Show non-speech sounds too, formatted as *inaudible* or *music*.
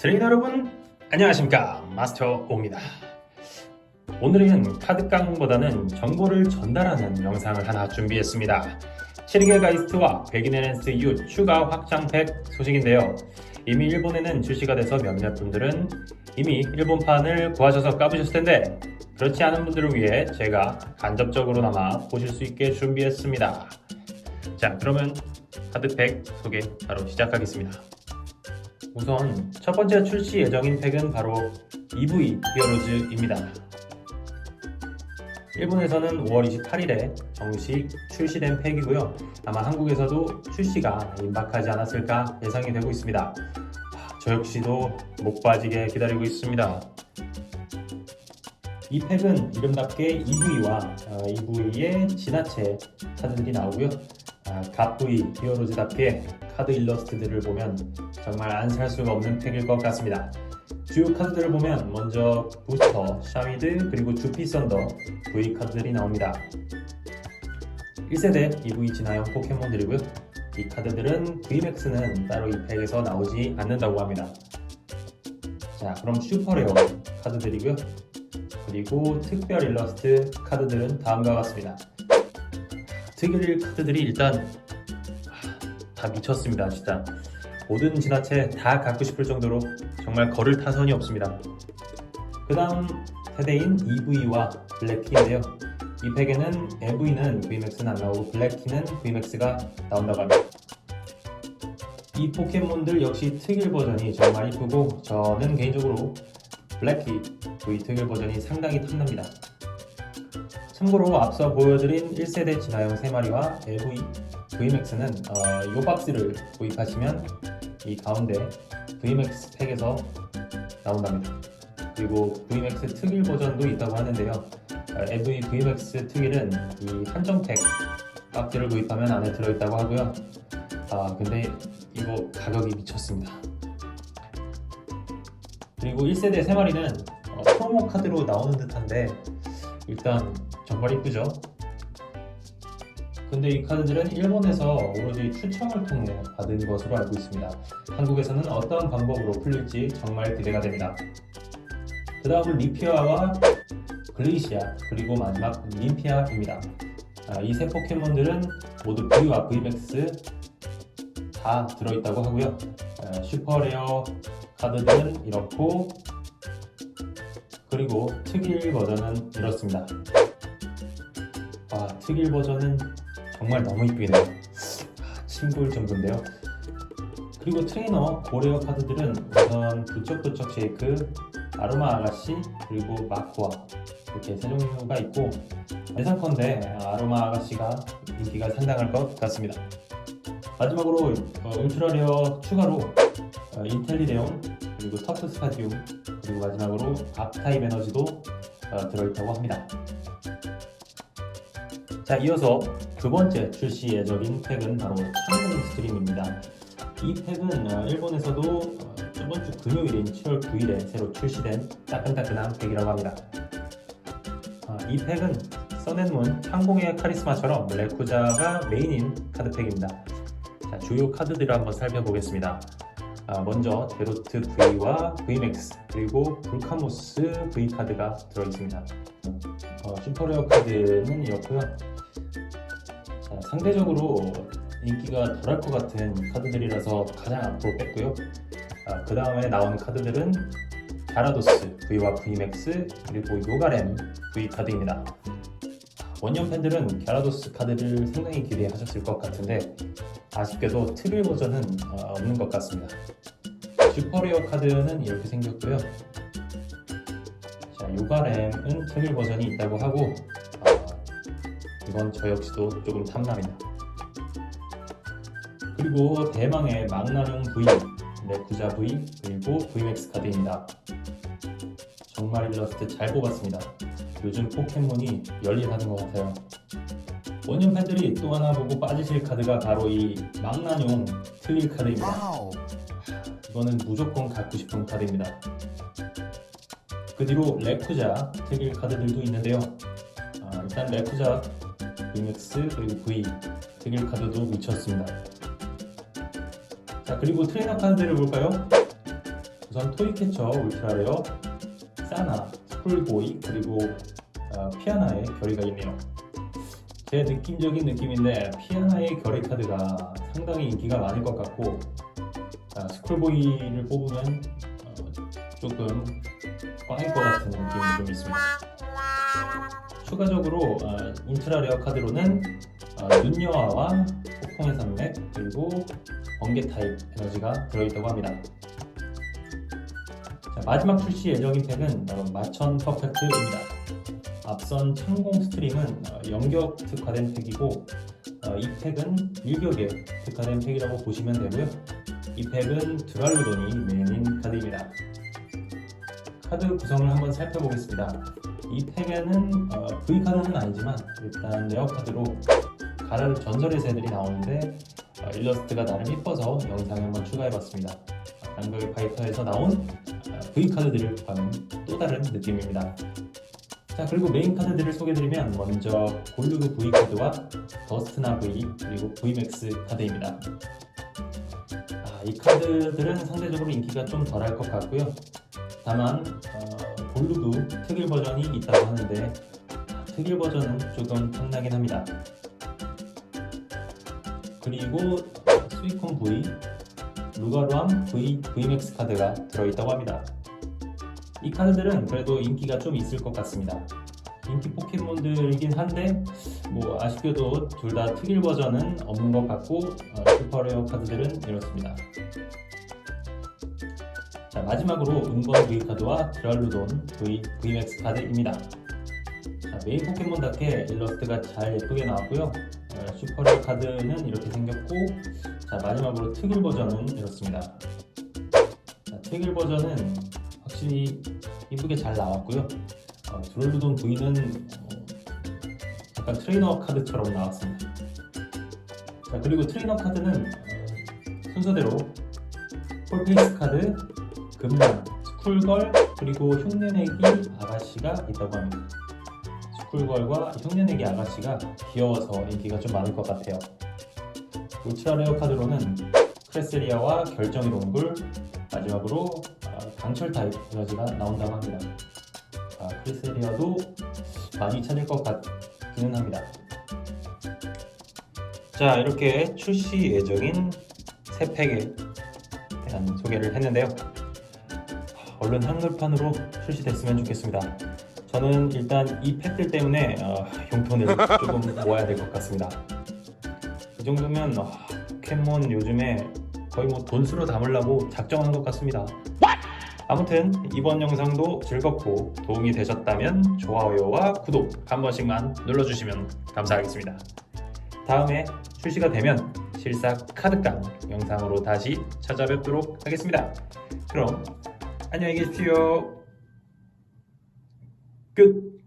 트레이너 여러분 안녕하십니까? 마스터 오입니다. 오늘은 카드 깡보다는 정보를 전달하는 영상을 하나 준비했습니다. 7개 가이스트와 백인 NS U 추가 확장팩 소식인데요. 이미 일본에는 출시가 돼서 몇몇 분들은 이미 일본판을 구하셔서 까부셨을 텐데 그렇지 않은 분들을 위해 제가 간접적으로나마 보실 수 있게 준비했습니다. 자 그러면 카드팩 소개 바로 시작하겠습니다 우선 첫 번째 출시 예정인 팩은 바로 EV 히어로즈입니다. 일본에서는 5월 28일에 정식 출시된 팩이고요. 아마 한국에서도 출시가 임박하지 않았을까 예상이 되고 있습니다. 아, 저 역시도 목 빠지게 기다리고 있습니다. 이 팩은 이름답게 EV와 EV의 진화체 카드들이 나오고요. 아, 갓V 히어로즈답게 카드 일러스트들을 보면 정말 안 살 수가 없는 팩일 것 같습니다. 주요 카드들을 보면 먼저 부스터, 샤미드, 그리고 주피 썬더 V 카드들이 나옵니다. 1세대 EV 진화형 포켓몬들이고요. 이 카드들은 VMAX는 따로 이 팩에서 나오지 않는다고 합니다. 자, 그럼 슈퍼레어 카드들이고요. 그리고 특별 일러스트 카드들은 다음과 같습니다. 특일 카드들이 일단 다 미쳤습니다 진짜. 모든 진화체 다 갖고 싶을 정도로 정말 걸을 타선이 없습니다. 그 다음 세대인 EV와 블랙키인데요. 이 팩에는 EV는 VMAX는 안 나오고 블랙키는 VMAX가 나온다고 합니다. 이 포켓몬들 역시 특일 버전이 정말 이쁘고 저는 개인적으로 블랙키 V 특일 버전이 상당히 탐납니다. 참고로 앞서 보여드린 1세대 진화형 3마리와 LV VMAX는 어, 이 박스를 구입하시면 이 가운데 VMAX 팩에서 나온답니다. 그리고 VMAX 특일 버전도 있다고 하는데요. 어, LV VMAX 특일은 이 한정 팩 박스를 구입하면 안에 들어있다고 하고요. 아 근데 이거 가격이 미쳤습니다. 그리고 1세대 3마리는 어, 프로모 카드로 나오는 듯한데 일단 정말 이쁘죠? 근데 이 카드들은 일본에서 오로지 추첨을 통해 받은 것으로 알고 있습니다. 한국에서는 어떤 방법으로 풀릴지 정말 기대가 됩니다. 그 다음은 리피아와 글레이시아 그리고 마지막 림피아입니다. 아, 이세 포켓몬들은 모두 V와 VMAX 다 들어있다고 하고요. 아, 슈퍼레어 카드들은 이렇고 그리고 특일 버전은 이렇습니다. 아, 특일 버전은 정말 너무 이쁘네요. 아, 친구일 정도인데요. 그리고 트레이너 고레어 카드들은 우선 부쩍부쩍 쉐이크, 아로마 아가씨, 그리고 마코아 이렇게 세 종류가 있고 예상컨대 아로마 아가씨가 인기가 상당할 것 같습니다. 마지막으로 어, 울트라레어 추가로 어, 인텔리레온 그리고 터프 스타디움 그리고 마지막으로 밥타입 에너지도 어, 들어있다고 합니다. 자, 이어서 두 번째 출시 예정인 팩은 바로 창문 스트림입니다. 이 팩은 어, 일본에서도 어, 저번 주 금요일인 7월 9일에 새로 출시된 따끈따끈한 팩이라고 합니다. 아, 이 팩은 써낸문 항공의 카리스마처럼 레쿠자가 메인인 카드팩입니다. 자, 주요 카드들을 한번 살펴보겠습니다. 아, 먼저 데로트 V와 VMAX 그리고 불카모스 V 카드가 들어있습니다. 어, 슈퍼레어 카드는 이렇고요. 자, 상대적으로 인기가 덜할 것 같은 카드들이라서 가장 앞으로 뺐고요. 아, 그 다음에 나온 카드들은 가라도스 V와 VMAX 그리고 요가렘 V 카드입니다. 원년 팬들은 갸라도스 카드를 상당히 기대하셨을 것 같은데 아쉽게도 특일 버전은 어, 없는 것 같습니다. 슈퍼리어 카드는 이렇게 생겼고요. 자, 요가렘은 특일 버전이 있다고 하고 어, 이건 저 역시도 조금 탐납니다. 그리고 대망의 망나뇽 V, 레쿠자 V 그리고 VMAX 카드입니다. 정말 일러스트 잘 뽑았습니다. 요즘 포켓몬이 열일하는 것 같아요. 원년 팬들이 또 하나 보고 빠지실 카드가 바로 이 망나뇽 특일 카드입니다. 이거는 무조건 갖고 싶은 카드입니다. 그 뒤로 레쿠자 특일 카드들도 있는데요. 아, 일단 레쿠자 VMAX 그리고 V 특일 카드도 미쳤습니다. 자 그리고 트레이너 카드들을 볼까요? 우선 토이캐쳐 울트라레어, 사나, 스쿨보이 그리고 어, 피아나의 결의가 있네요. 제 느낌적인 느낌인데 피아나의 결의 카드가 상당히 인기가 많을 것 같고 아, 스쿨보이를 뽑으면 어, 조금 꽝일 것 같은 느낌이 좀 있습니다. 추가적으로 어, 울트라 레어 카드로는 어, 눈여와와 폭풍의 산맥 그리고 번개 타입 에너지가 들어있다고 합니다. 자, 마지막 출시 예정인 팩은 바로 마천 퍼펙트입니다. 앞선 창공 스트림은 어, 연격 특화된 팩이고 어, 이 팩은 일격에 특화된 팩이라고 보시면 되고요. 이 팩은 드랄루돈이 메인인 카드입니다. 카드 구성을 한번 살펴보겠습니다. 이 팩에는 어, V 카드는 아니지만 일단 레어 카드로 가랄 전설의 새들이 나오는데 어, 일러스트가 나름 이뻐서 영상에 한번 추가해봤습니다. 양벽의 파이터에서 나온 어, V 카드들을 가는 또 다른 느낌입니다. 자 그리고 메인 카드들을 소개드리면 먼저 골루그 V 카드와 더스트나 V 그리고 VMAX 카드입니다. 아, 이 카드들은 상대적으로 인기가 좀 덜할 것 같고요. 다만 어, 골루그 특일 버전이 있다고 하는데 아, 특일 버전은 조금 탐나긴 합니다. 그리고 스위콘 V, 루가루암 V, VMAX 카드가 들어있다고 합니다. 이 카드들은 그래도 인기가 좀 있을 것 같습니다. 인기 포켓몬들이긴 한데 뭐 아쉽게도 둘 다 특일 버전은 없는 것 같고 어, 슈퍼레어 카드들은 이렇습니다. 자 마지막으로 은권 V 카드와 드랄루돈 V, VMAX 카드입니다. 자, 메인 포켓몬답게 일러스트가 잘 예쁘게 나왔고요. 어, 슈퍼레어 카드는 이렇게 생겼고 자 마지막으로 특일 버전은 이렇습니다. 자, 특일 버전은 확실히 이쁘게 잘 나왔고요. 어, 드롤루돈 V는 어, 약간 트레이너 카드처럼 나왔습니다. 자 그리고 트레이너 카드는 어, 순서대로 폴페이스 카드, 금랑, 스쿨걸 그리고 흉내내기 아가씨가 있다고 합니다. 스쿨걸과 흉내내기 아가씨가 귀여워서 인기가 좀 많을 것 같아요. 울트라 레어 카드로는 크레세리아와 결정의 동굴 마지막으로 아, 강철 타입 에너지가 나온다고 합니다. 아, 크레세리아도 많이 찾을 것 같기는 합니다. 자 이렇게 출시 예정인 새 팩에 대한 소개를 했는데요. 얼른 한글판으로 출시됐으면 좋겠습니다. 저는 일단 이 팩들 때문에 어, 용돈을 조금 *laughs* 모아야 될 것 같습니다. 이 정도면 어, 포켓몬 요즘에 거의 뭐 돈수로 담으려고 작정한 것 같습니다. 아무튼 이번 영상도 즐겁고 도움이 되셨다면 좋아요와 구독 한 번씩만 눌러주시면 감사하겠습니다. 다음에 출시가 되면 실사 카드깡 영상으로 다시 찾아뵙도록 하겠습니다. 그럼 안녕히 계십시오. 끝.